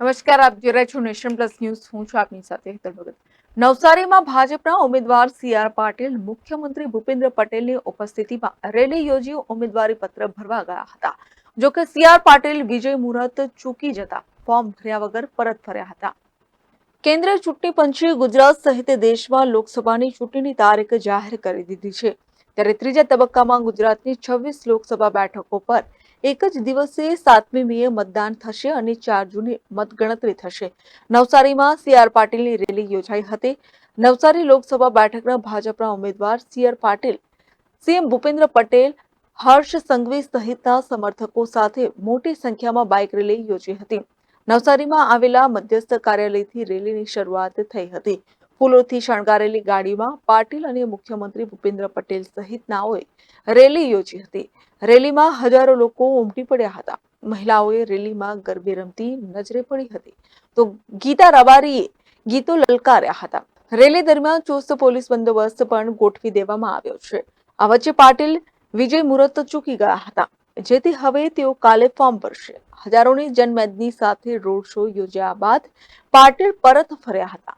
નમસ્કાર, આપ જોઈ રહ્યા છો નેશન પ્લસ ન્યૂઝ. હું છું આપની સાથે હેતલ ભગત. નવસારીમાં ભાજપના ઉમેદવાર સી આર પાટીલ, મુખ્યમંત્રી ભૂપેન્દ્ર પટેલની ઉપસ્થિતિમાં રેલી યોજી ઉમેદવારી પત્ર ભરવા ગયા હતા. જોકે સી આર પાટીલ વિજય મુહૂર્ત ચૂકી જતા ફોર્મ ભર્યા વગર પરત ફર્યા હતા. કેન્દ્રીય ચૂંટણી પંચે ગુજરાત સહિત દેશમાં લોકસભાની ચૂંટણીની તારીખ જાહેર કરી દીધી છે. ત્યારે ત્રીજા તબક્કામાં ગુજરાતની છવ્વીસ લોકસભા બેઠકો પર એક જ દિવસે સાતમી મીએ મતદાન થશે અને ચાર જૂને મતગણતરી થશે. નવસારીમાં સી આર પાટીલની રેલી યોજાઈ હતી. નવસારી લોકસભા બેઠકના ભાજપના ઉમેદવાર C R Patil, CM Bhupendra Patel, Harsh Sanghavi સહિતના સમર્થકો સાથે મોટી સંખ્યામાં બાઇક રેલી યોજી હતી. નવસારીમાં આવેલા મધ્યસ્થ કાર્યાલયથી રેલીની શરૂઆત થઈ હતી. ફૂલોથી શણગારેલી ગાડીમાં પાટીલ અને મુખ્યમંત્રી ભૂપેન્દ્ર પટેલ સહિતનાઓએ રેલી યોજી હતી. રેલીમાં હજારો લોકો ઉમટી પડ્યા હતા. મહિલાઓએ રેલીમાં ગરબે રમતી નજરે પડી હતી. તો ગીતા રબારીએ ગીતો લલકાર્યા હતા. રેલી દરમિયાન ચુસ્ત પોલીસ બંદોબસ્ત પણ ગોઠવી દેવામાં આવ્યો છે. આ વચ્ચે પાટીલ, વિજય મુહૂર્ત ચૂકી ગયા હતા. જેથી હવે તેઓ કાલે ફોર્મ ભરશે. હજારોની જનમેદની સાથે રોડ શો યોજ્યા બાદ પાટીલ પરત ફર્યા હતા.